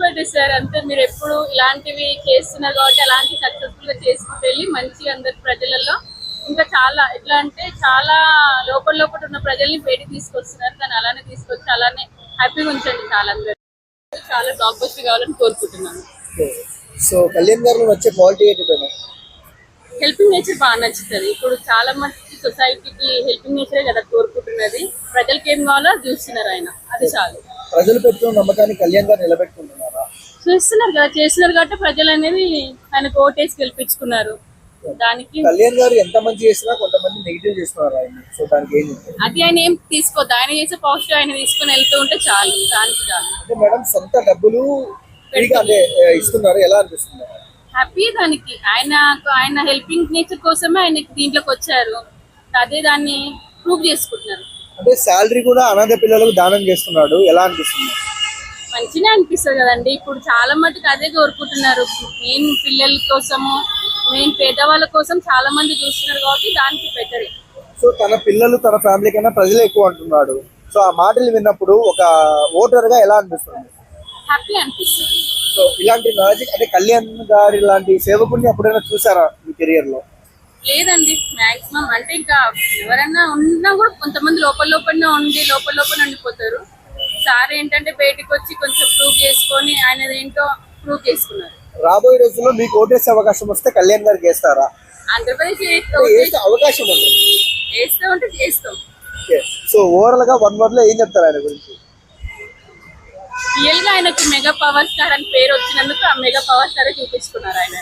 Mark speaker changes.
Speaker 1: Birthday sir. అంతే మీరు ఎప్పుడు ఇలాంటివి చేస్తున్నారు కాబట్టి అలాంటి సక్సెస్ఫుల్గా చేసుకుంటూ వెళ్ళి మంచి అందరి ప్రజలలో ఇంకా చాలా ఎట్లా అంటే చాలా లోపల లోపల ఉన్న ప్రజల్ని బయటికి తీసుకొస్తున్నారు. కానీ అలానే తీసుకొచ్చి అలానే హ్యాపీగా ఉంచండి చాలా అందరు చాలా బ్లాక్ బస్టర్ కావాలని కోరుకుంటున్నాను.
Speaker 2: సో కళ్యాణ్ గారు వచ్చే క్వాలిటీ ఏంటి
Speaker 1: హెల్పింగ్ నేచర్ బాగా నచ్చుతుంది. ఇప్పుడు చాలా మంది సొసైటీకి హెల్పింగ్ నేచరే కదా కోరుకుంటున్నది. ప్రజలకి ఏం కావాలో చూస్తున్నారు ఆయన. అది చాలు.
Speaker 2: ప్రజలు పెట్టుకున్న నమ్మకాన్ని కళ్యాణ్ గారు నిలబెట్టుకుంటున్నారా.
Speaker 1: చూస్తున్నారు కదా చేస్తున్నారు కాబట్టి ప్రజలు అనేది ఆయన ఓటేసి గెలిపించుకున్నారు. దానికి
Speaker 2: కళ్యాణ్ గారు ఎంత మంచి చేసినా కొంతమంది నెగిటివ్ చేస్తున్నారు ఆయన. సో దానికి ఏం చెప్తారు?
Speaker 1: అది ఆయన ఏం తీసుకోవద్దు ఆయన చేసే పాజిటివ్ ఆయన తీసుకొని వెళ్తూ ఉంటే చాలు దానికి చాలు.
Speaker 2: అంటే మేడం సొంత డబ్బులు అంటే ఇస్తున్నారు. ఎలా అనిపిస్తుంది?
Speaker 1: హ్యాపీ దానికి. ఆయన ఆయన హెల్పింగ్ నేచర్ కోసమే ఆయన దీంట్లోకి వచ్చారు. అదే దాన్ని ప్రూవ్ చేసుకుంటున్నారు.
Speaker 2: అంటే శాలరీ కూడా అనాథ పిల్లలకు దానం చేస్తున్నాడు. ఎలా అనిపిస్తుంది?
Speaker 1: మంచిగా అనిపిస్తుంది కదండి. ఇప్పుడు చాలా మటుకు అదే కోరుకుంటున్నారు. మెయిన్ పిల్లల కోసము మెయిన్ పేదవాళ్ళ కోసం చాలా మంది చూస్తున్నారు కాబట్టి దానికి బెటర్
Speaker 2: సో తన పిల్లలు తన ఫ్యామిలీ కన్నా ప్రజలే ఎక్కువ అంటున్నాడు. సో ఆ మాటలు విన్నప్పుడు ఒక ఓటర్గా ఎలా అనిపిస్తుంది?
Speaker 1: హ్యాపీ అనిపిస్తుంది.
Speaker 2: సో ఇలాంటి అంటే కళ్యాణ్ గారి లాంటి సేవకుడిని ఎప్పుడైనా చూసారా మీ కెరియర్లో?
Speaker 1: లేదండి. మాక్సిమం అంటే ఇంకా ఎవరైనా ఉన్నా కూడా కొంతమంది లోపల లోపలనే ఉండి లోపల లోపల ఉండిపోతారు. సార్ ఏంటంటే బయటకు వచ్చి కొంచెం ప్రూవ్ చేసుకొని ఆయన ఏంటో ప్రూవ్ చేసుకున్నారు.
Speaker 2: రాబోయే రోజుల్లో మీకు ఓటేసే అవకాశం వస్తే కళ్యాణ్ గారికి వేస్తారా
Speaker 1: ఆంధ్రప్రదేశ్
Speaker 2: అంటే వేసే అవకాశం ఉంది.
Speaker 1: చేస్తూ ఉంటే చేస్తాం
Speaker 2: సో ఓవరాల్గా వన్ వర్డ్లో ఏం చెప్తారు ఆయన గురించి?
Speaker 1: రియల్గా ఆయనకు మెగా పవర్ స్టార్ అని పేరు వచ్చినందుకు ఆ మెగా పవర్ స్టార్ చూపించుకున్నారు ఆయన.